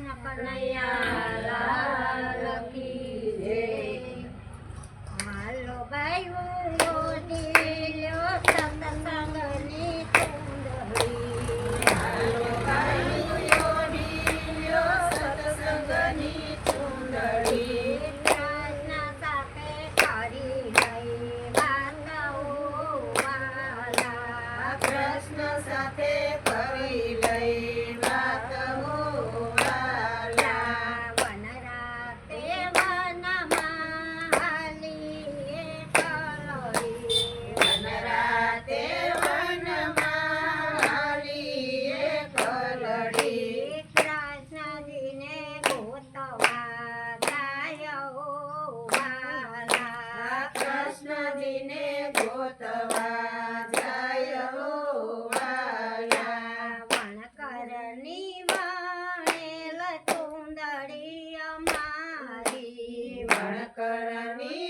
કૃષ્ણ કનૈયા લાલ કી જય. માલો ભાઈ ને ગોતવા જાય પણ કરની વાણે લચુંદડી અમારી. પણ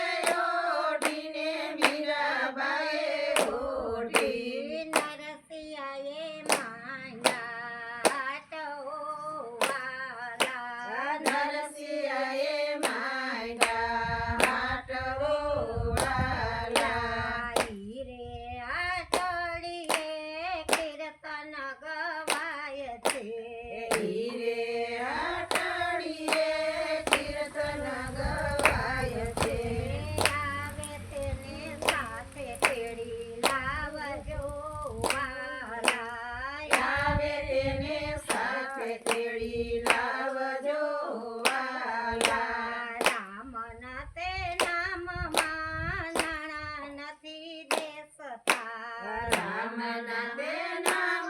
રામના તેના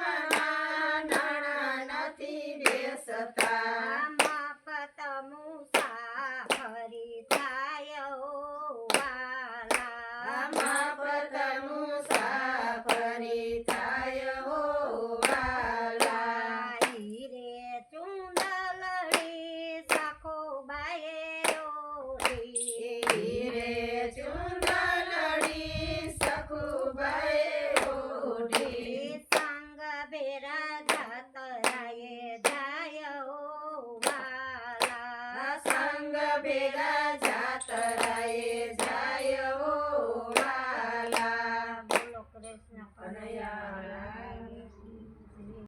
નથી બેસતા. ಭೇದ